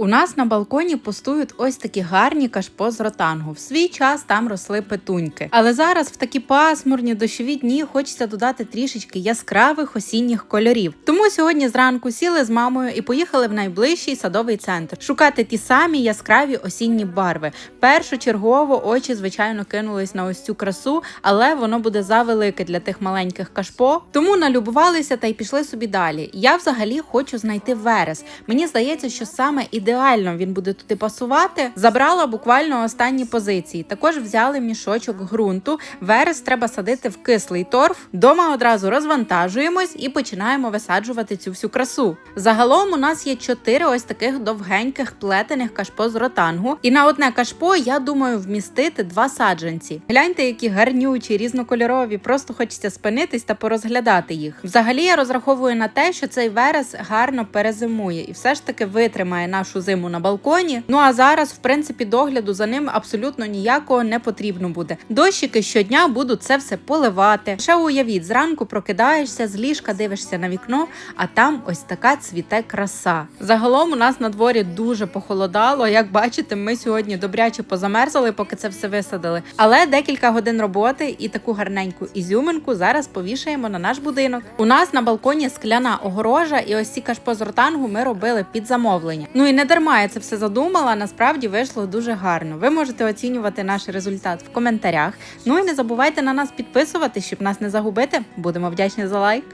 У нас на балконі пустують ось такі гарні кашпо з ротангу. В свій час там росли петуньки. Але зараз в такі пасмурні дощові дні хочеться додати трішечки яскравих осінніх кольорів. Тому сьогодні зранку сіли з мамою і поїхали в найближчий садовий центр шукати ті самі яскраві осінні барви. Першочергово очі, звичайно, кинулись на ось цю красу, але воно буде завелике для тих маленьких кашпо. Тому налюбувалися та й пішли собі далі. Я взагалі хочу знайти верес. Мені здається, що саме ідеально він буде туди пасувати. Забрала буквально останні позиції. Також взяли мішочок ґрунту. Верес треба садити в кислий торф. Дома одразу розвантажуємось і починаємо висаджувати цю всю красу. Загалом у нас є чотири ось таких довгеньких плетених кашпо з ротангу. І на одне кашпо я думаю вмістити два саджанці. Гляньте, які гарнючі, різнокольорові. Просто хочеться спинитись та порозглядати їх. Взагалі я розраховую на те, що цей верес гарно перезимує і все ж таки витримає нашу зиму на балконі. Ну а зараз, в принципі, догляду за ним абсолютно ніякого не потрібно буде. Дощики щодня будуть це все поливати. Ще уявіть, зранку прокидаєшся, з ліжка дивишся на вікно, а там ось така цвіте краса. Загалом у нас на дворі дуже похолодало. Як бачите, ми сьогодні добряче позамерзли, поки це все висадили. Але декілька годин роботи і таку гарненьку ізюминку зараз повішаємо на наш будинок. У нас на балконі скляна огорожа, і ось ці кашпо з ми робили під замовлення. Ну і не дарма я це все задумала. Насправді вийшло дуже гарно. Ви можете оцінювати наш результат в коментарях. Ну і не забувайте на нас підписувати, щоб нас не загубити. Будемо вдячні за лайк.